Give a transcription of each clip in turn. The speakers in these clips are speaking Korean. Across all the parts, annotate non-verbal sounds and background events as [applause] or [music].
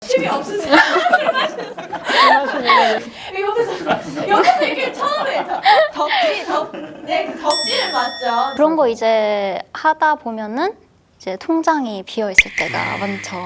취미 없으세요? 옆에서 [laughs] 옆에서 이렇게 처음에 덕- 덕지 덕네 덕지를 맞죠. 그런 거 이제 하다 보면은 이제 통장이 비어 있을 때가 많죠.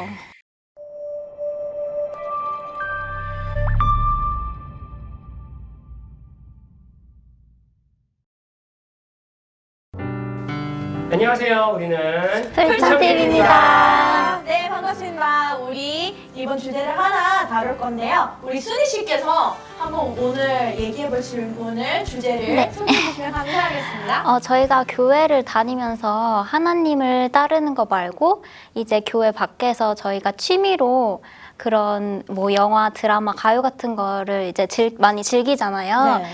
안녕하세요. 우리는 풀천TV입니다. 네 반갑습니다. 우리 이번 주제를 하나 다룰 건데요. 우리 순희 씨께서 한번 오늘 얘기해 볼 질문을 주제를 네. 소개해 주시면 감사하겠습니다. 어, 저희가 교회를 다니면서 하나님을 따르는 거 말고 이제 교회 밖에서 저희가 취미로 그런 뭐 영화, 드라마, 가요 같은 거를 이제 즐- 많이 즐기잖아요. 네.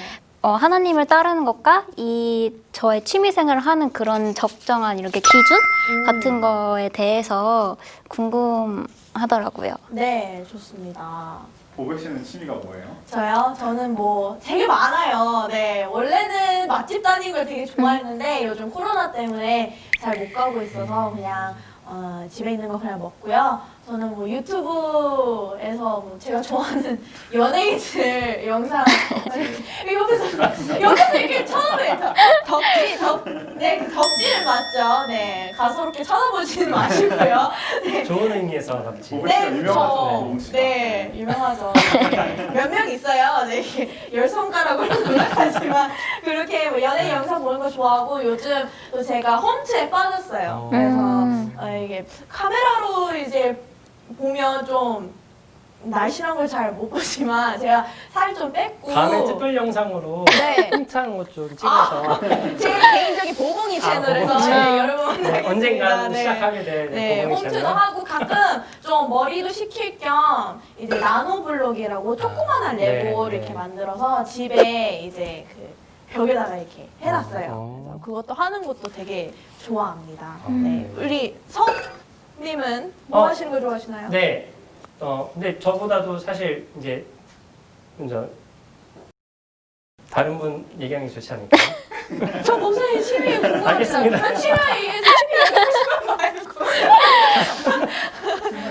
어, 하나님을 따르는 것과 이 저의 취미 생활을 하는 그런 적정한 이렇게 기준 음. 같은 거에 대해서 궁금 하더라고요. 네 좋습니다. 보배 씨는 취미가 뭐예요? 저요? 저는 뭐 되게 많아요. 네. 원래는 맛집 다니는 걸 되게 좋아했는데 [laughs] 요즘 코로나 때문에 잘 못 가고 있어서 그냥 어, 집에 있는 거 그냥 먹고요. 저는 뭐 유튜브에서 뭐 제가 좋아하는 [laughs] 연예인들 영상 [laughs] 옆에서 옆에서 이렇게 처음에 덕- 덕지 덕네 덕지를 맞죠. 네 가소롭게 쳐다보지는 마시고요. 네. 좋은 의미에서 같이 보배 씨가 네, 씨가. 네, 유명하죠. [laughs] 몇 명 있어요. 네, 이렇게 열 손가락으로 생각하지만 그렇게 뭐 연예인 영상 보는 거 좋아하고 요즘 또 제가 홈트에 빠졌어요. 어. 그래서 음. 어, 이게 카메라로 이제 보면 좀 날씬한 걸 잘 못 보지만 제가 살 좀 뺐고 다음에 특별 영상으로 네. 힌트한 것좀 찍어서 제 개인적인 보봉이 아, 채널에서 보봉이 네, 채널. 여러분 네, 언젠간 네. 시작하게 될 네, 보공이 홈트도 채널. 하고 가끔 좀 머리도 식힐 겸 이제 나노 블록이라고 조그만한 아, 레고 네, 이렇게 네. 만들어서 집에 이제 그 벽에다가 이렇게 해놨어요. 어. 그래서 그것도 하는 것도 되게 좋아합니다. 음. 네, 우리 성 님은 뭐 어. 하시는 거 좋아하시나요? 네. 어 근데 저보다도 사실 이제 먼저 다른 분 얘기하는 게 좋지 않을까요? [laughs] 저 목사님 취미 궁금합니다. 알겠습니다. 취미 얘기해서 취미 얘기하고 말고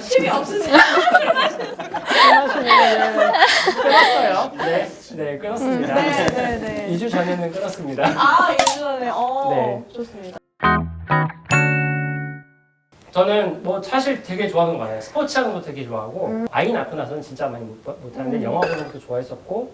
취미 없으세요? 끊었어요. 네, 네 끊었습니다. 네, 네, 네. 2주 전에는 끊었습니다. 아, 예전에 어, 네. 좋습니다. 저는 뭐 사실 되게 좋아하는 거 많아요. 스포츠 하는 거 되게 좋아하고 음. 아이 낳고 나서는 진짜 많이 못, 못 하는데 음. 영화 보는 것도 좋아했었고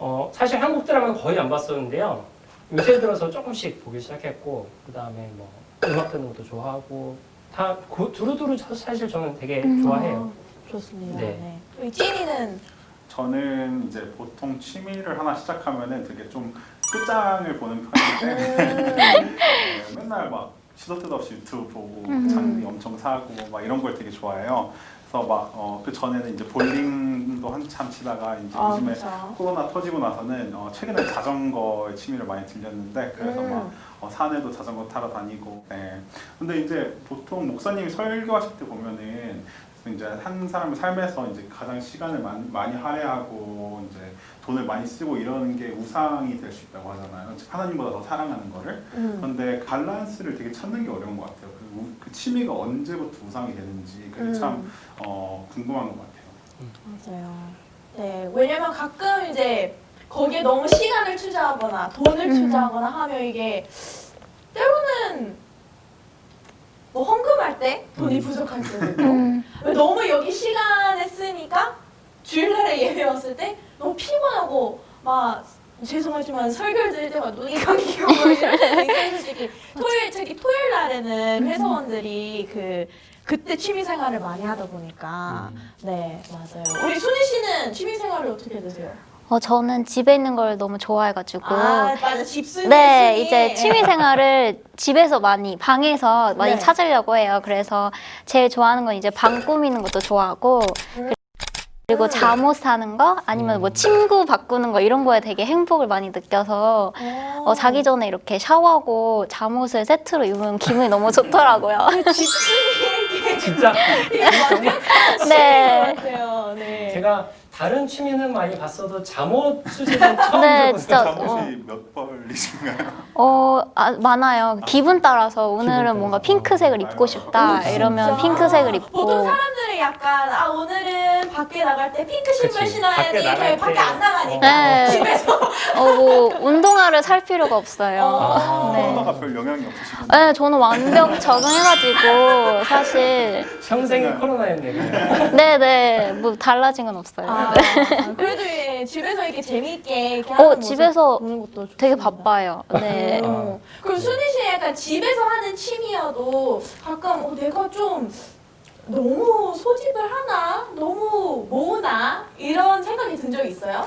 어, 사실 한국 드라마는 거의 안 봤었는데요. 요새 들어서 조금씩 보기 시작했고 그 다음에 뭐 음악 듣는 것도 좋아하고 다 고- 두루두루 저- 사실 저는 되게 음. 좋아해요. 어, 좋습니다. 네. 네. 우리 찐이는 저는 이제 보통 취미를 하나 시작하면은 되게 좀 끝장을 보는 편인데 음. [laughs] 네, 맨날 막 시도 때도 없이 유튜브 보고 음. 장비 엄청 사고 막 이런 걸 되게 좋아해요. 그래서 막그 전에는 이제 볼링도 한참 치다가 이제 아, 요즘에 그렇죠. 코로나 터지고 나서는 어, 최근에 자전거에 취미를 많이 들렸는데 그래서 음. 막 어, 산에도 자전거 타러 다니고. 네. 근데 이제 보통 목사님이 설교하실 때 보면은 이제 한 사람의 삶에서 이제 가장 시간을 많이, 많이 할애하고 이제 돈을 많이 쓰고 이러는 게 우상이 될 수 있다고 하잖아요. 즉 하나님보다 더 사랑하는 거를. 음. 그런데 밸런스를 되게 찾는 게 어려운 것 같아요. 그, 우- 그 취미가 언제부터 우상이 되는지 그게 참 음. 어, 궁금한 것 같아요. 맞아요. 네, 왜냐면 가끔 이제 거기에 너무 시간을 투자하거나 돈을 음. 투자하거나 하면 이게 때로는 뭐 헌금할 때 돈이 음. 부족할 때도 있고. 음, 너무 여기 시간에 쓰니까 주일날에 [laughs] 예배 왔을 때 너무 피곤하고 막 죄송하지만 설교를 들을 때마다 눈이 [laughs] 감기고 [laughs] 있어요 솔직히. 토요일 특히 토요일 날에는 회사원들이 그 그때 취미 생활을 많이 하다 보니까. 음. 네 맞아요. 우리 순희 씨는 취미 생활을 어떻게 되세요? 어, 저는 집에 있는 걸 너무 좋아해가지고. 아 맞아 집순이 네, 순이. 이제 취미 생활을 집에서 많이, 방에서 많이 네. 찾으려고 해요. 그래서 제일 좋아하는 건 이제 방 꾸미는 것도 좋아하고, 음. 그리고 음. 잠옷 사는 거, 아니면 뭐 침구 바꾸는 거, 이런 거에 되게 행복을 많이 느껴서, 어. 어, 자기 전에 이렇게 샤워하고 잠옷을 세트로 입으면 기분이 너무 좋더라고요. 집순이에게 진짜 이게 완벽한 네. 같아요. 네. 제가 다른 취미는 많이 봤어도 잠옷 수집은 처음 [laughs] 네, 진짜. 잠옷이 몇 벌이신가요? [laughs] 어, 아, 많아요. 기분 따라서 오늘은 기분 뭔가 따라서. 핑크색을 입고 싶다 어, 이러면 진짜? 핑크색을 보통 입고 사람들은 약간 아 오늘은 밖에 나갈 때 핑크 신발 그치. 신어야지 밖에 나갈 저희 때. 밖에 안 나가니까 네. 집에서 어, 뭐 운동화를 살 필요가 없어요. 어. 네. 코로나가 별 영향이 없으시군요. 네, 저는 완벽 적응해가지고 사실 평생이 코로나였네 그냥. 네네 뭐 달라진 건 없어요. 아, 네. 그래도 예, 집에서 이렇게 재미있게 이렇게 어, 하는 모습 집에서 보는 것도 되게 좋습니다. 바빠요. 네. 어. 그럼 순희 씨 약간 집에서 하는 취미여도 가끔 어, 내가 좀 너무 소집을 하나 너무 모으나 이런 생각이 든 적 있어요?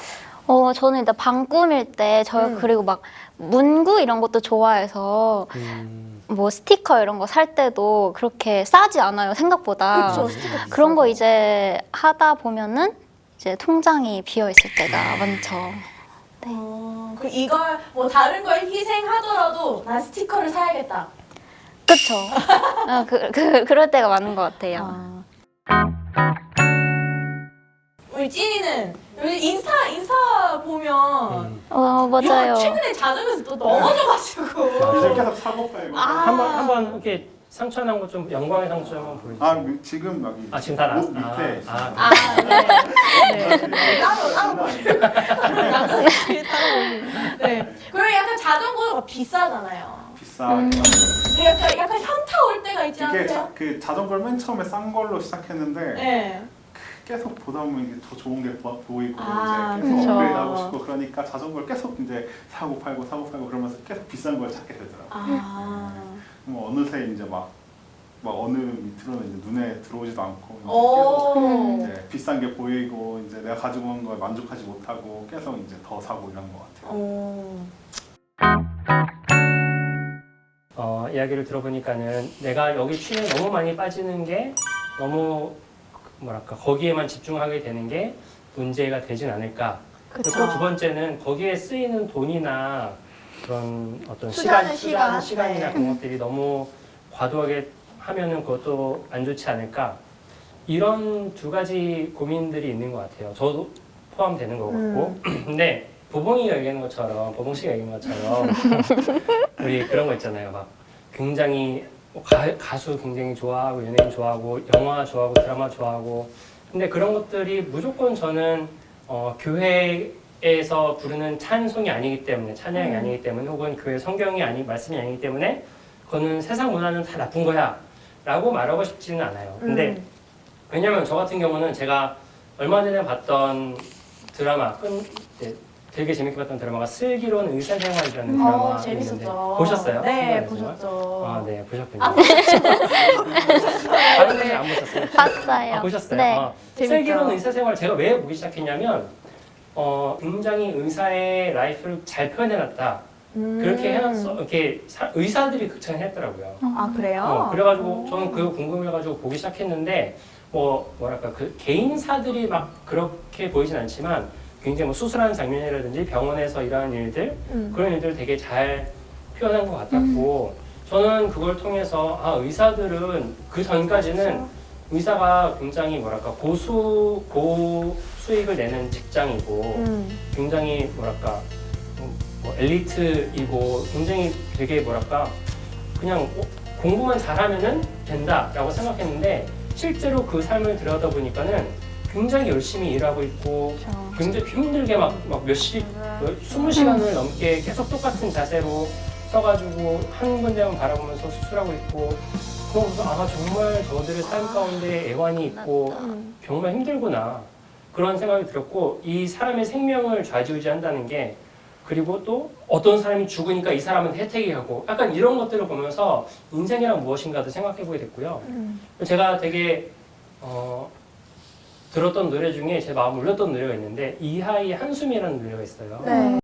어 저는 일단 방 꾸밀 때 저 음. 그리고 막 문구 이런 것도 좋아해서 음, 뭐 스티커 이런 거 살 때도 그렇게 싸지 않아요 생각보다. 그쵸, 스티커 그런 거 비싸죠. 이제 하다 보면은 이제 통장이 비어 있을 때가 많죠. 어, 그 이걸 뭐 다른 걸 희생하더라도 난 스티커를 사야겠다. 그쵸? 어, 그, 그, 그럴 때가 많은 것 같아요. 우리 찐이는 요즘 인스타 인스타 보면 음. 어 맞아요. 야, 최근에 자전거에서 또 넘어져가지고. 계속 사고 팔고. 아. 한번 한번 이렇게 상처 난 거 좀 영광의 상처 한번 보여주세요. 아 미- 지금 여기 아, 지금 다옷 나왔어. 밑에 아, 아, 네. [laughs] 네. 따로 따로 따로 네. 그리고 약간 자전거가 비싸잖아요. 비싸게 음. 약간 약간 현타 올 때가 있지 이게? 자, 그 자전거를 맨 처음에 싼 걸로 시작했는데 네. 계속 보다 보면 이게 더 좋은 게 보- 보이고 아, 이제 계속 그쵸. 업그레이드하고 싶고 그러니까 자전거를 계속 이제 사고 팔고 사고 팔고 그러면서 계속 비싼 걸 찾게 되더라고 요. 아. 뭐 어느새 이제 막, 막 어느 밑으로는 이제 눈에 들어오지도 않고 오. 음. 계속 이제 비싼 게 보이고 이제 내가 가지고 온 거에 만족하지 못하고 계속 이제 더 사고 이런 것 같아요. 오. 어, 이야기를 들어보니까는 내가 여기 취미에 너무 많이 빠지는 게 너무 뭐랄까 거기에만 집중하게 되는 게 문제가 되진 않을까. 그리고 그쵸. 또두 번째는 거기에 쓰이는 돈이나 그런 어떤 투자하는 시간, 투자하는 시간. 시간이나 네. 그런 것들이 너무 과도하게 하면은 그것도 안 좋지 않을까. 이런 두 가지 고민들이 있는 것 같아요. 저도 포함되는 것 같고. 음. [clears throat] 근데 보봉이가 얘기하는 것처럼, 보봉 씨가 얘기한 것처럼 [laughs] 우리 그런 거 있잖아요. 막 굉장히 뭐 가, 가수 굉장히 좋아하고 연예인 좋아하고 영화 좋아하고 드라마 좋아하고 근데 그런 것들이 무조건 저는 어, 교회 에서 부르는 찬송이 아니기 때문에 찬양이 음. 아니기 때문에 혹은 교회 성경이 아니 말씀이 아니기 때문에 그거는 세상 문화는 다 나쁜 거야라고 말하고 싶지는 않아요. 근데 음. 왜냐면 저 같은 경우는 제가 얼마 전에 봤던 드라마 끈 네, 되게 재밌게 봤던 드라마가 슬기로운 의사생활이라는 드라마 어, 있는데 재밌었죠. 보셨어요? 네, 슬기로운 의사생활? 보셨죠. 아, 네, 보셨군요. 아, 다른 분이 안 보셨어요? 봤어요. 아, 보셨어요? 네. 어, 재밌죠. 슬기로운 의사생활 제가 왜 보기 시작했냐면 어, 굉장히 의사의 라이프를 잘 표현해놨다. 음. 그렇게 해놨어. 이렇게 사- 의사들이 극찬을 했더라고요. 아 그래요? 어, 그래가지고 오. 저는 그거 궁금해가지고 보기 시작했는데 뭐 뭐랄까 그 개인사들이 막 그렇게 보이진 않지만 굉장히 뭐 수술하는 장면이라든지 병원에서 일하는 일들 음. 그런 일들을 되게 잘 표현한 것 같았고 저는 그걸 통해서 아 의사들은 그 전까지는 의사가 굉장히 뭐랄까 고수 고 수익을 내는 직장이고 음. 굉장히 뭐랄까 음, 뭐 엘리트이고 굉장히 되게 뭐랄까 그냥 어, 공부만 잘하면은 된다라고 생각했는데 실제로 그 삶을 들여다 보니까는 굉장히 열심히 일하고 있고 굉장히 힘들게 막 막 몇십 스무 시간을 넘게 계속 똑같은 자세로 서가지고 한 군데만 바라보면서 수술하고 있고 그러면서 아 정말 저들의 삶 가운데 애환이 있고 음. 정말 힘들구나 그런 생각이 들었고 이 사람의 생명을 좌지우지한다는 게 그리고 또 어떤 사람이 죽으니까 이 사람은 혜택이 가고 약간 이런 것들을 보면서 인생이란 무엇인가도 생각해 보게 됐고요. 음. 제가 되게 어, 들었던 노래 중에 제 마음 울렸던 노래가 있는데 이하이 한숨이라는 노래가 있어요. 네.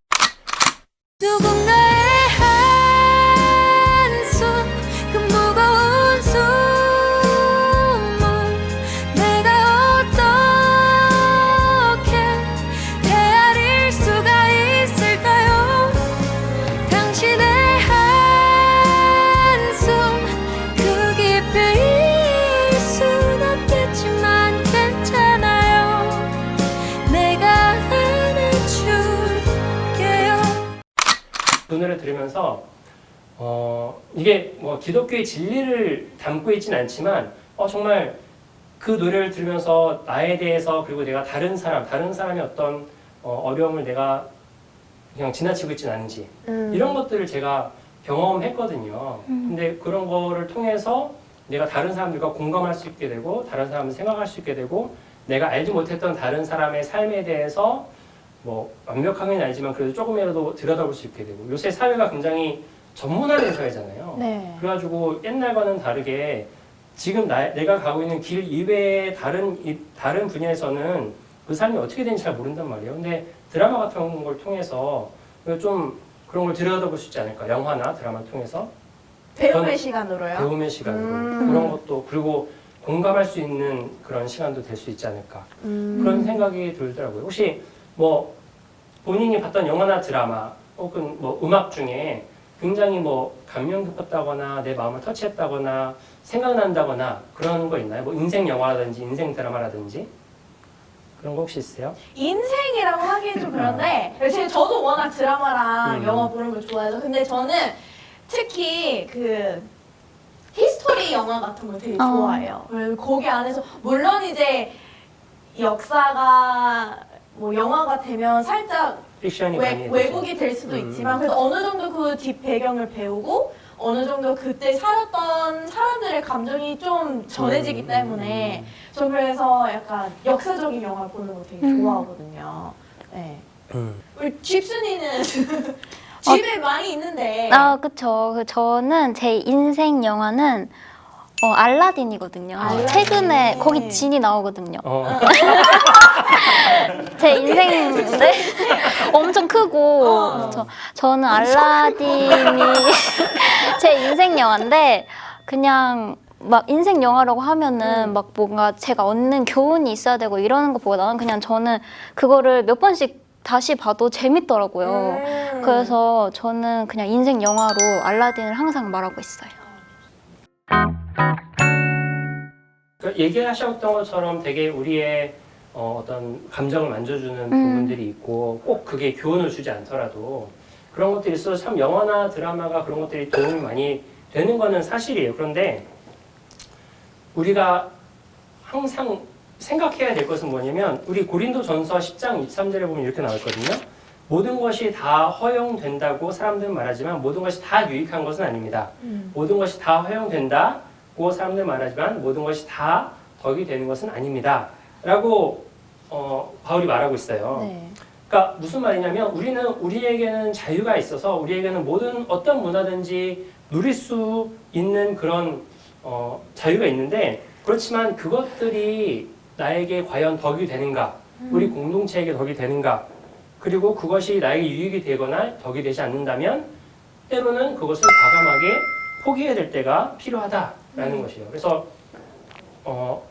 기독교의 진리를 담고 있진 않지만 어 정말 그 노래를 들으면서 나에 대해서 그리고 내가 다른 사람 다른 사람의 어떤 어, 어려움을 내가 그냥 지나치고 있진 않은지 음. 이런 것들을 제가 경험했거든요. 음. 근데 그런 거를 통해서 내가 다른 사람들과 공감할 수 있게 되고 다른 사람을 생각할 수 있게 되고 내가 알지 못했던 다른 사람의 삶에 대해서 뭐 완벽하게는 알지만 그래도 조금이라도 들여다볼 수 있게 되고 요새 사회가 굉장히 전문화된 사회잖아요. 네. 그래가지고 옛날과는 다르게 지금 나, 내가 가고 있는 길 이외의 다른 이, 다른 분야에서는 그 삶이 어떻게 되는지 잘 모른단 말이에요. 근데 드라마 같은 걸 통해서 좀 그런 걸 들여다볼 수 있지 않을까? 영화나 드라마를 통해서 배움의 시간으로요. 배움의 시간으로 음. 그런 것도 그리고 공감할 수 있는 그런 시간도 될 수 있지 않을까? 음. 그런 생각이 들더라고요. 혹시 뭐 본인이 봤던 영화나 드라마 혹은 뭐 음악 중에 굉장히 뭐 감명 깊었다거나 내 마음을 터치했다거나 생각난다거나 그런 거 있나요? 뭐 인생 영화라든지 인생 드라마라든지 그런 거 혹시 있어요? 인생이라고 하기엔 좀 그런데 사실 저도 워낙 드라마랑 음. 영화 보는 걸 좋아해서 근데 저는 특히 그 히스토리 영화 같은 걸 되게 어. 좋아해요. 그래서 거기 안에서 물론 이제 역사가 뭐 영화가 되면 살짝 픽션이 외, 많이 왜곡이 될 수도 음. 있지만 그래도 어느 정도 그 뒷 배경을 배우고 어느 정도 그때 살았던 사람들의 감정이 좀 전해지기 음. 때문에 저 그래서 약간 역사적인 영화 보는 거 되게 음. 좋아하거든요. 네. 음. 우리 집순이는 [laughs] 집에 많이 있는데 아, 그쵸. 그 저는 제 인생 영화는 어, 알라딘이거든요. 알라딘. 최근에 거기 진이 나오거든요. 어. [laughs] 제 인생인데 [laughs] 엄청 크고 어. 저, 저는 알라딘이 [laughs] 제 인생 영화인데 그냥 막 인생 영화라고 하면은 음. 막 뭔가 제가 얻는 교훈이 있어야 되고 이러는 것보다는 그냥 저는 그거를 몇 번씩 다시 봐도 재밌더라고요. 음. 그래서 저는 그냥 인생 영화로 알라딘을 항상 말하고 있어요. 그 얘기하셨던 것처럼 되게 우리의 어, 어떤 감정을 만져주는 부분들이 있고 꼭 그게 교훈을 주지 않더라도 그런 것들이 있어서 참 영화나 드라마가 그런 것들이 도움이 많이 되는 거는 사실이에요. 그런데 우리가 항상 생각해야 될 것은 뭐냐면 우리 고린도 전서 10장 23절에 보면 이렇게 나와 있거든요. 모든 것이 다 허용된다고 사람들은 말하지만 모든 것이 다 유익한 것은 아닙니다. 음. 모든 것이 다 허용된다 고 사람들 말하지만 모든 것이 다 덕이 되는 것은 아닙니다. 라고 어, 바울이 말하고 있어요. 네. 그러니까 무슨 말이냐면 우리는 우리에게는 자유가 있어서 우리에게는 모든 어떤 문화든지 누릴 수 있는 그런 어, 자유가 있는데 그렇지만 그것들이 나에게 과연 덕이 되는가? 우리 공동체에게 덕이 되는가? 그리고 그것이 나에게 유익이 되거나 덕이 되지 않는다면 때로는 그것을 과감하게 포기해야 될 때가 필요하다 라는 것이에요. 그래서 어,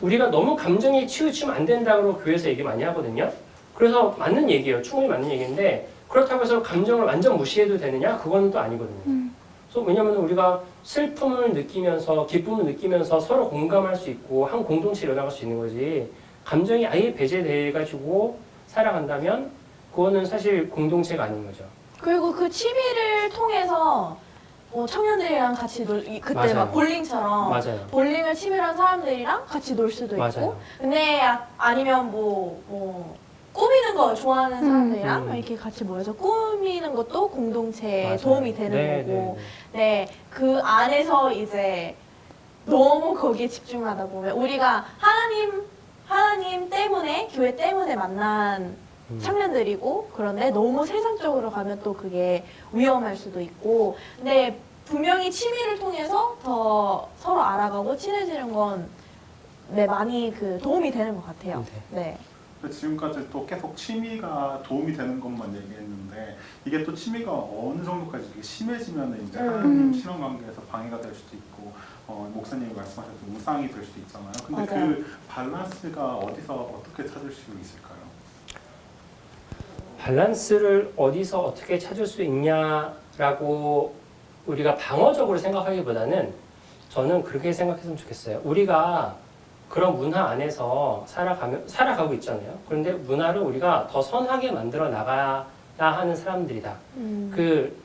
우리가 너무 감정에 치우치면 안 된다고 교회에서 얘기 많이 하거든요. 그래서 맞는 얘기예요. 충분히 맞는 얘기인데 그렇다고 해서 감정을 완전 무시해도 되느냐? 그건 또 아니거든요. 음. 그래서 왜냐하면 우리가 슬픔을 느끼면서 기쁨을 느끼면서 서로 공감할 수 있고 한 공동체를 이어나갈 수 있는 거지. 감정이 아예 배제돼 가지고 살아간다면 그거는 사실 공동체가 아닌 거죠. 그리고 그 취미를 통해서 뭐 청년들이랑 같이 놀 이- 그때 맞아요. 막 볼링처럼 맞아요. 볼링을 취미로 한 사람들이랑 같이 놀 수도 있고 맞아요. 근데 아- 아니면 뭐, 뭐 꾸미는 거 좋아하는 음. 사람들이랑 음. 이렇게 같이 모여서 꾸미는 것도 공동체에 맞아요. 도움이 되는 네, 거고 네, 네, 그 안에서 이제 너무 거기에 집중하다 보면 우리가 하나님 하나님 때문에 교회 때문에 만난 음. 청년들이고 그런데 너무 세상적으로 가면 또 그게 위험할 수도 있고 근데 분명히 취미를 통해서 더 서로 알아가고 친해지는 건 네, 많이 그 도움이 되는 것 같아요. 네. 근데 지금까지 또 계속 취미가 도움이 되는 것만 얘기했는데 이게 또 취미가 어느 정도까지 이렇게 심해지면 이제 음. 하나님 신앙 관계에서 방해가 될 수도 있고 어, 목사님이 말씀하셨던 우상이 될 수도 있잖아요. 근데 맞아요. 그 밸런스가 어디서 어떻게 찾을 수 있을까요? 밸런스를 어디서 어떻게 찾을 수 있냐라고 우리가 방어적으로 생각하기보다는 저는 그렇게 생각했으면 좋겠어요. 우리가 그런 문화 안에서 살아가며, 살아가고 있잖아요. 그런데 문화를 우리가 더 선하게 만들어 나가야 하는 사람들이다. 음. 그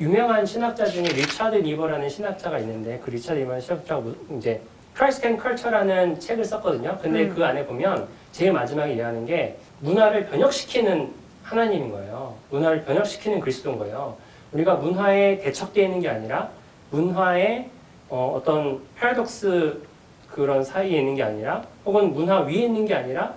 유명한 신학자 중에 리차드 리버라는 신학자가 있는데 그 리차드 리버라는 신학자가 뭐- 이제 크라이스트 앤 컬처라는 책을 썼거든요. 근데 음. 그 안에 보면 제일 마지막에 얘기하는 게 문화를 변혁시키는 하나님인 거예요. 문화를 변혁시키는 그리스도인 거예요. 우리가 문화에 대척되어 있는 게 아니라 문화의 어, 어떤 패러독스 그런 사이에 있는 게 아니라 혹은 문화 위에 있는 게 아니라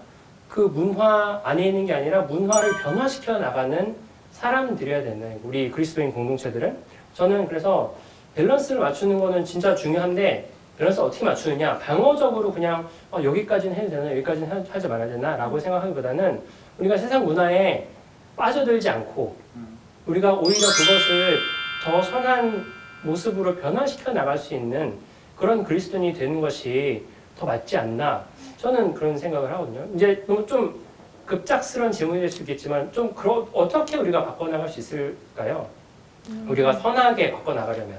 그 문화 안에 있는 게 아니라 문화를 변화시켜 나가는 사람들이어야 된다. 우리 그리스도인 공동체들은 저는 그래서 밸런스를 맞추는 거는 진짜 중요한데 밸런스 어떻게 맞추느냐 방어적으로 그냥 어, 여기까지는 해도 되나 여기까지는 하- 하지 말아야 되나라고 생각하기보다는 우리가 세상 문화에 빠져들지 않고 음. 우리가 오히려 그것을 더 선한 모습으로 변화시켜 나갈 수 있는 그런 그리스도인이 되는 것이 더 맞지 않나 저는 그런 생각을 하거든요. 이제 너무 좀 급작스러운 질문이 될 수 있겠지만 좀 그러, 어떻게 우리가 바꿔나갈 수 있을까요? 우리가 선하게 바꿔나가려면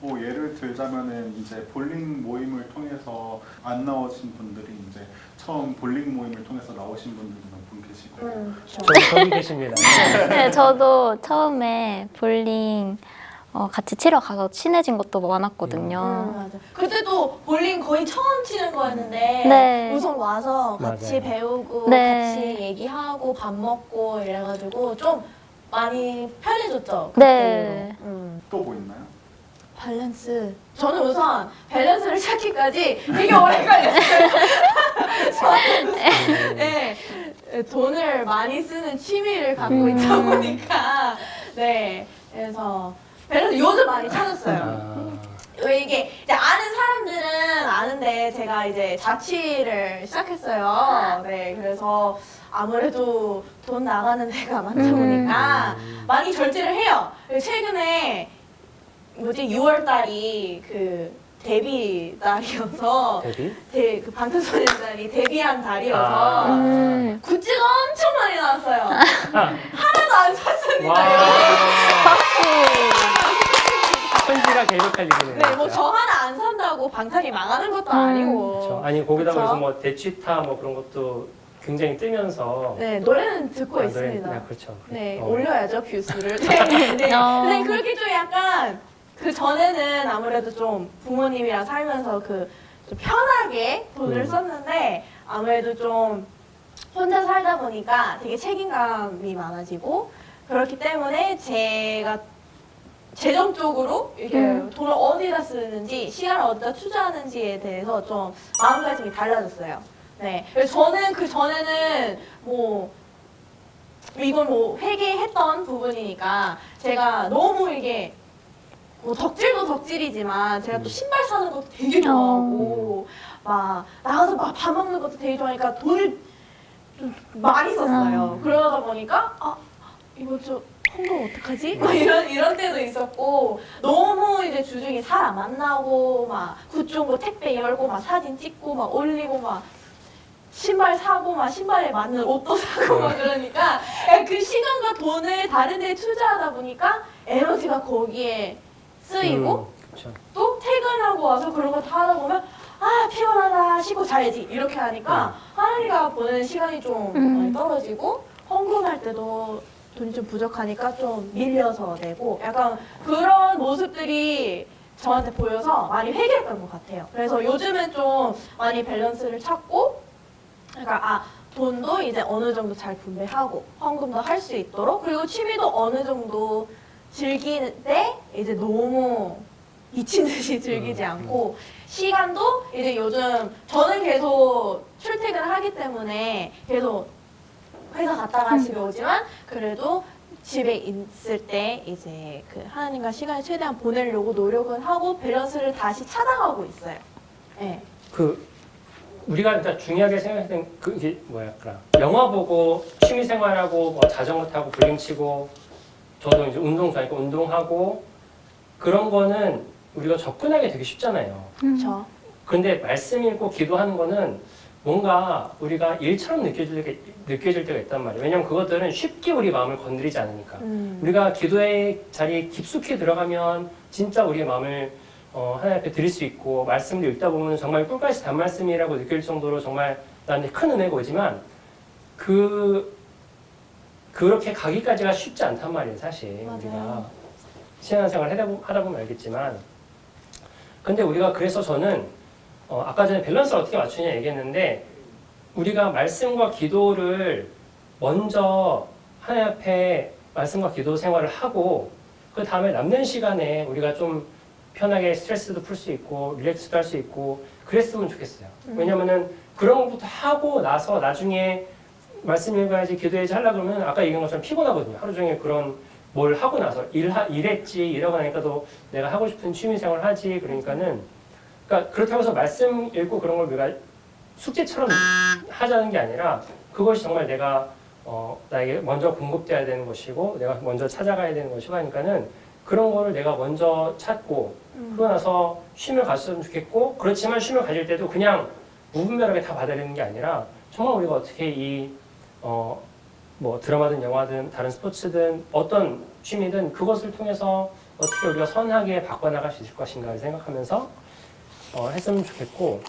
뭐 예를 들자면은 이제 볼링 모임을 통해서 안 나오신 분들이 이제 처음 볼링 모임을 통해서 나오신 분들도 몇분 계시고 음, 그렇죠. 저, 저기 계십니다. [laughs] 네, 저도 처음에 볼링 어, 같이 치러 가서 친해진 것도 음, 많았거든요. 맞아. 그때도 볼링 거의 처음 치는 거였는데 네. 우선 와서 같이 맞아요. 배우고 네. 같이 얘기하고 밥 먹고 이래가지고 좀 많이 편해졌죠. 네. 음. 또 뭐 있나요? 밸런스. 저는 우선 밸런스를 찾기까지 되게 오래 걸렸어요. [laughs] 저는 네, 돈을 많이 쓰는 취미를 갖고 음. 있다 보니까 네 그래서 밸런스 요즘 많이 찾았어요. 아, 왜 이게 이제 아는 사람들은 아는데 제가 이제 자취를 시작했어요. 네, 그래서 아무래도 돈 나가는 데가 많다 음. 보니까 많이 절제를 해요. 최근에 뭐지 6월 달이 그 데뷔 달이어서 데뷔? 데, 그 방탄소년 단이 데뷔한 달이어서 아. 음. 굿즈가 엄청 많이 나왔어요. 하나도 안 샀습니다. 와. 편지가 계속할 일이네요. 네, 뭐. 저 하나 안 산다고 방탄이 망하는 것도 음. 아니고. 그렇죠. 아니 거기다? 그래서 뭐 대취타 뭐 그런 것도 굉장히 뜨면서 네, 노래는 듣고 아, 있습니다. 노래, 네, 그렇죠. 네, 어. 올려야죠, 뷰수를. [laughs] 네, 네. 어. 근데 그렇게 좀 약간, 그 전에는 아무래도 좀 부모님이랑 살면서 그, 좀 편하게 돈을 음. 썼는데, 아무래도 좀 혼자 살다 보니까 되게 책임감이 많아지고, 그렇기 때문에 제가 재정적으로 이렇게 음. 돈을 어디다 쓰는지, 시간을 어디다 투자하는지에 대해서 좀 마음가짐이 달라졌어요. 네. 그래서 저는 그 전에는 뭐, 이건 뭐 회개했던 부분이니까 제가 너무 이게 뭐 덕질도 덕질이지만 제가 또 음. 신발 사는 것도 되게 좋아하고 막 나가서 막 밥 먹는 것도 되게 좋아하니까 돈을 좀 많이 썼어요. 음. 그러다 보니까 아 이거 좀 헌금 어떡하지? [laughs] 막 이런 이런 때도 있었고 너무 이제 주중에 사람 만나고 막 구중고 택배 열고 막 사진 찍고 막 올리고 막 신발 사고 막 신발에 맞는 옷도 [laughs] 사고 막 그러니까 그 시간과 돈을 다른 데 투자하다 보니까 에너지가 거기에 쓰이고 음, 그렇죠. 또 퇴근하고 와서 그런 거 다 하다 보면 아 피곤하다 쉬고 자야지 이렇게 하니까 하나님과 보내는 시간이 좀 음. 많이 떨어지고 헌금할 때도 돈이 좀 부족하니까 좀 밀려서 내고 약간 그런 모습들이 저한테 보여서 많이 회개했던 것 같아요. 그래서 요즘은 좀 많이 밸런스를 찾고 그러니까 아 돈도 이제 어느 정도 잘 분배하고 헌금도 할 수 있도록 그리고 취미도 어느 정도 즐기는데 이제 너무 미친 듯이 즐기지 음, 않고 시간도 이제 요즘 저는 계속 출퇴근을 하기 때문에 계속 회사 갔다가 집에 오지만 그래도 집에 있을 때 이제 그 하나님과 시간을 최대한 보내려고 노력은 하고 밸런스를 다시 찾아가고 있어요. 네. 그 우리가 일단 중요하게 생각하는 그 이게 뭐랄까 영화 보고 취미 생활하고 뭐 자전거 타고 볼링 치고 저도 이제 운동 좋아하니까 운동하고 그런 거는 우리가 접근하기 되게 쉽잖아요. 그렇죠. 그런데 말씀 읽고 기도하는 거는 뭔가 우리가 일처럼 느껴질 때가, 느껴질 때가 있단 말이에요. 왜냐하면 그것들은 쉽게 우리 마음을 건드리지 않으니까. 음. 우리가 기도의 자리에 깊숙이 들어가면 진짜 우리의 마음을 어, 하나님 앞에 드릴 수 있고 말씀을 읽다 보면 정말 꿀까지 단 말씀이라고 느낄 정도로 정말 나한테 큰 은혜가 오지만 그 그렇게 가기까지가 쉽지 않단 말이에요 사실 맞아요. 우리가 신앙생활 하다, 보- 하다 보면 알겠지만 근데 우리가 그래서 저는 어, 아까 전에 밸런스를 어떻게 맞추냐 얘기했는데 우리가 말씀과 기도를 먼저 하나님 앞에 말씀과 기도 생활을 하고 그 다음에 남는 시간에 우리가 좀 편하게 스트레스도 풀 수 있고 릴렉스도 할 수 있고 그랬으면 좋겠어요. 왜냐면은 그런 것부터 하고 나서 나중에 말씀 읽어야지 기도해야지 하려 그러면 아까 얘기한 것처럼 피곤하거든요. 하루 종일 그런 뭘 하고 나서 일하, 일했지 이러고 나니까도 내가 하고 싶은 취미 생활 하지 그러니까는 그러니까 그렇다고 해서 말씀 읽고 그런 걸 우리가 숙제처럼 하자는 게 아니라 그것이 정말 내가 어, 나에게 먼저 공급돼야 되는 것이고 내가 먼저 찾아가야 되는 것이고 하니까는 그런 거를 내가 먼저 찾고 그러고 나서 쉼을 가졌으면 좋겠고 그렇지만 쉼을 가질 때도 그냥 무분별하게 다 받아들이는 게 아니라 정말 우리가 어떻게 이 어, 뭐 드라마든 영화든 다른 스포츠든 어떤 취미든 그것을 통해서 어떻게 우리가 선하게 바꿔나갈 수 있을 것인가를 생각하면서 어, 했으면 좋겠고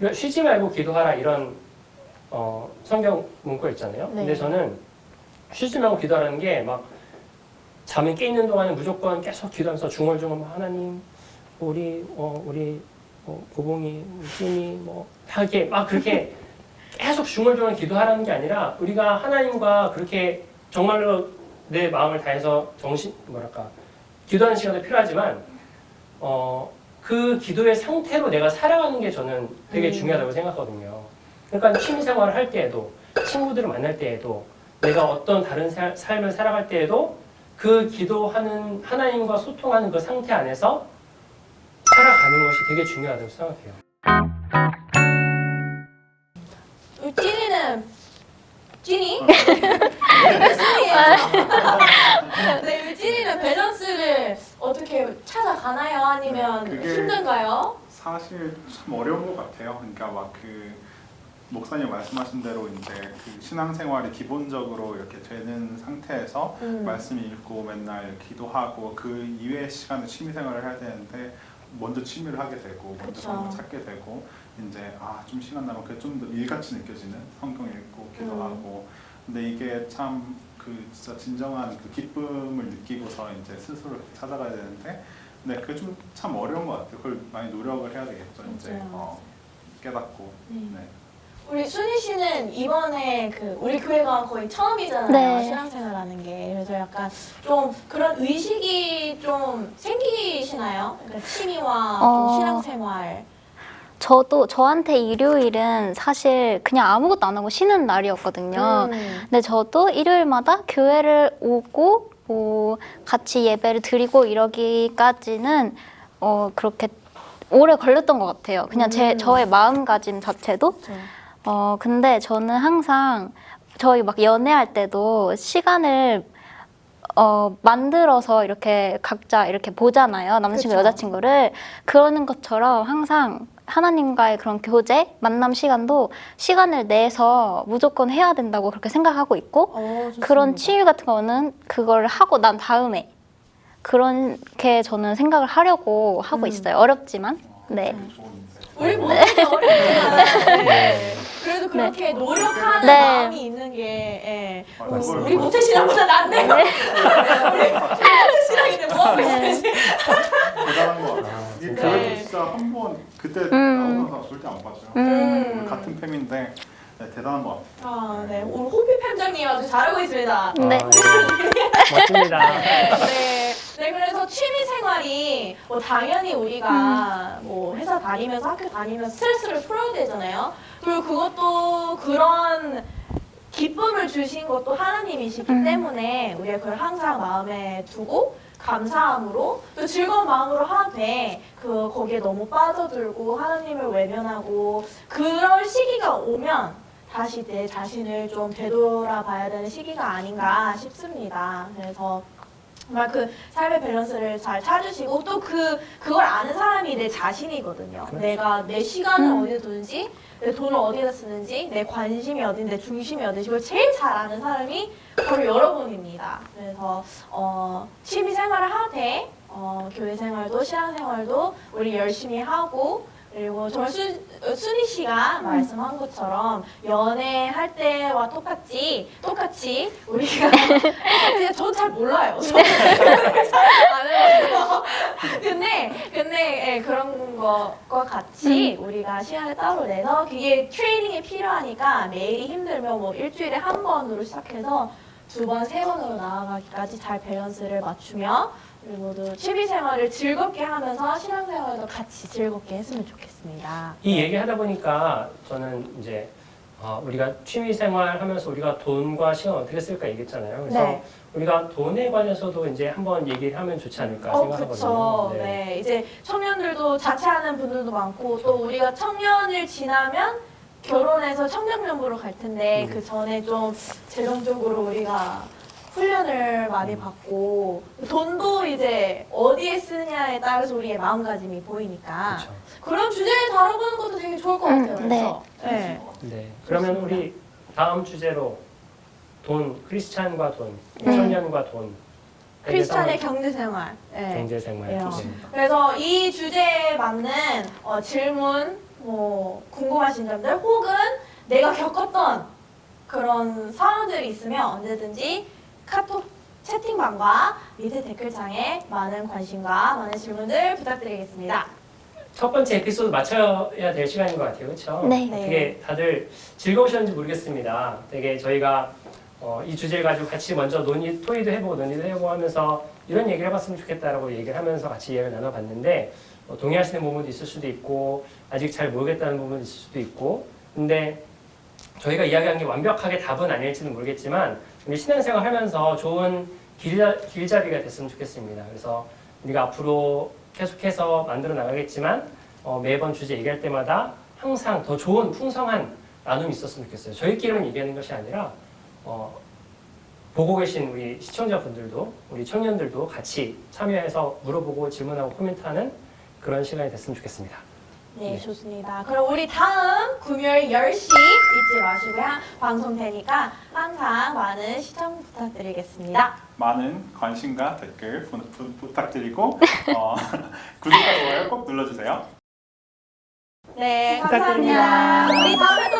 우리가 쉬지 말고 기도하라 이런 어, 성경 문구 있잖아요. 네. 근데 저는 쉬지 말고 기도하라는 게 막 잠이 깨 있는 동안에 무조건 계속 기도하면서 중얼중얼 뭐 하나님 우리 어, 우리 뭐 보봉이 찜이 뭐다 이렇게 막 그렇게 [laughs] 계속 중얼중얼 기도하라는 게 아니라 우리가 하나님과 그렇게 정말로 내 마음을 다해서 정신 뭐랄까 기도하는 시간도 필요하지만 어, 그 기도의 상태로 내가 살아가는 게 저는 되게 음. 중요하다고 생각하거든요. 그러니까 취미 생활을 할 때에도 친구들을 만날 때에도 내가 어떤 다른 사- 삶을 살아갈 때에도 그 기도하는 하나님과 소통하는 그 상태 안에서 살아가는 것이 되게 중요하다고 생각해요. 찐이는 찐이? 네. 네, 우리 찐이는 밸런스를 어떻게 찾아가나요? 아니면 네, 그게- 힘든가요? 사실 참 어려운 것 같아요. 그러니까 막 그 목사님 말씀하신 대로 이제 그 신앙생활이 기본적으로 이렇게 되는 상태에서 음. 말씀 읽고 맨날 기도하고 그 이외의 시간에 취미 생활을 해야 되는데 먼저 취미를 하게 되고 먼저 그쵸. 성경 찾게 되고 이제 아 좀 시간 나면 그게 좀 더 일같이 느껴지는 성경 읽고 기도하고 근데 이게 참 그 진짜 진정한 그 기쁨을 느끼고서 이제 스스로 찾아가야 되는데 근데 그게 좀 참 어려운 것 같아요. 그걸 많이 노력을 해야 되겠죠. 이제 맞아요. 어, 깨닫고 네. 네. 우리 순희 씨는 이번에 그 우리 교회가 거의 처음이잖아요. 네. 신앙생활하는 게 그래서 약간 좀 그런 의식이 좀 생기시나요? 그러니까 취미와 어. 좀 신앙생활. 저도 저한테 일요일은 사실 그냥 아무것도 안 하고 쉬는 날이었거든요. 음. 근데 저도 일요일마다 교회를 오고 뭐 같이 예배를 드리고 이러기까지는 어 그렇게 오래 걸렸던 것 같아요. 그냥 제 음. 저의 마음가짐 자체도 그렇죠. 어 근데 저는 항상 저희 막 연애할 때도 시간을 어 만들어서 이렇게 각자 이렇게 보잖아요 남자친구 그쵸. 여자친구를 그러는 것처럼 항상 하나님과의 그런 교제 만남 시간도 시간을 내서 무조건 해야 된다고 그렇게 생각하고 있고 어. 그런 취미 같은 거는 그걸 하고 난 다음에 그렇게 저는 생각을 하려고 하고 음. 있어요 어렵지만 네. 좋은 인생. 우리 [laughs] 어렵지만 네. 그래도 그렇게 노력하는 네. 마음이 있는 게 예. 아, 우- 그걸 우리 뭐- 모태신앙보다 낫네요. 우리 모태신앙인데 뭐 하고 있어요? 대단한 것 같아요. 아, 이게 진짜. 네. 한번 그때 음. 나오는 사람 절대 안 빠져요. 음. 같은 팸인데 네, 대단한 것 같아요. 아, 네. 오늘 호피 팬장님 아주 잘하고 있습니다. 네. 아, 예. 멋집니다. [laughs] 네. 네, 그래서 취미 생활이 뭐 당연히 우리가 뭐 회사 다니면서 학교 다니면서 스트레스를 풀어야 되잖아요. 그리고 그것도 그런 기쁨을 주신 것도 하나님이시기 음. 때문에 우리가 그걸 항상 마음에 두고 감사함으로 또 즐거운 마음으로 하되 그 거기에 너무 빠져들고 하나님을 외면하고 그럴 시기가 오면 다시 내 자신을 좀 되돌아봐야 되는 시기가 아닌가 싶습니다. 그래서 정말 그 삶의 밸런스를 잘 찾으시고 또 그 그걸 아는 사람이 내 자신이거든요. 그렇죠. 내가 내 시간을 음. 어디에 두는지, 내 돈을 어디에다 쓰는지, 내 관심이 어딘데, 내 중심이 어딘지 그걸 제일 잘 아는 사람이 바로 여러분입니다. 그래서 어, 취미 생활을 하되 어, 교회 생활도 신앙 생활도 우리 열심히 하고 그리고 수, 어, 순희 씨가 말씀한 것처럼 연애할 때와 똑같이 똑같이 우리가 [laughs] 똑같이 저는 잘 몰라요. 잘. 근데 근데 예, 그런 거과 같이 음. 우리가 시간을 따로 내서 그게 트레이닝이 필요하니까 매일이 힘들면 뭐 일주일에 한 번으로 시작해서 두 번, 세 번으로 나아가기까지 잘 밸런스를 맞추며 우리 모두 취미 생활을 즐겁게 하면서 신앙생활도 같이 즐겁게 했으면 좋겠습니다. 이 얘기 하다 보니까 저는 이제 어, 우리가 취미 생활 하면서 우리가 돈과 시간 어떻게 쓸까 얘기했잖아요. 그래서 네. 우리가 돈에 관해서도 이제 한번 얘기를 하면 좋지 않을까 어, 생각하거든요. 그렇죠. 네. 이제 청년들도 자취하는 분들도 많고 또 우리가 청년을 지나면 결혼해서 청년년부로 갈 텐데 음. 그 전에 좀 재정적으로 우리가 훈련을 많이 음. 받고 돈도 이제 어디에 쓰느냐에 따라서 우리의 마음가짐이 보이니까 그렇죠. 그런 주제를 다뤄보는 것도 되게 좋을 것 음, 같아요. 네. 네. 네. 그러면. 우리 다음 주제로 돈, 크리스찬과 돈, 음. 청년과 돈. 크리스찬의 경제 생활. 네. 경제 생활. 예. 네. 그래서 이 주제에 맞는 어, 질문, 뭐 궁금하신 점들 혹은 내가 겪었던 그런 상황들이 있으면 언제든지 카톡 채팅방과 밑에 댓글창에 많은 관심과 많은 질문들 부탁드리겠습니다. 첫 번째 에피소드 맞춰야 될 시간인 것 같아요. 그렇죠? 네. 네. 되게 다들 즐거우셨는지 모르겠습니다. 되게 저희가 어, 이 주제를 가지고 같이 먼저 논의, 토의도 해보고 논의도 해보고 하면서 이런 얘기를 해봤으면 좋겠다라고 얘기를 하면서 같이 이야기를 나눠봤는데 어, 동의하시는 부분도 있을 수도 있고 아직 잘 모르겠다는 부분도 있을 수도 있고 근데 저희가 이야기한 게 완벽하게 답은 아닐지는 모르겠지만 우리 신앙생활 하면서 좋은 길, 길잡이가 됐으면 좋겠습니다. 그래서 우리가 앞으로 계속해서 만들어 나가겠지만 어, 매번 주제 얘기할 때마다 항상 더 좋은 풍성한 나눔이 있었으면 좋겠어요. 저희끼리만 얘기하는 것이 아니라 어, 보고 계신 우리 시청자분들도 우리 청년들도 같이 참여해서 물어보고 질문하고 코멘트하는 그런 시간이 됐으면 좋겠습니다. 네, 네. 좋습니다. 그럼 우리 다음 금요일 10시 잊지 마시고요. 방송 되니까 항상 많은 시청 부탁드리겠습니다. 많은 관심과 댓글 부, 부, 부탁드리고 어, [laughs] 구독과 좋아요 꼭 눌러주세요. 네, 부탁드립니다. 감사합니다. 우리 다음에 또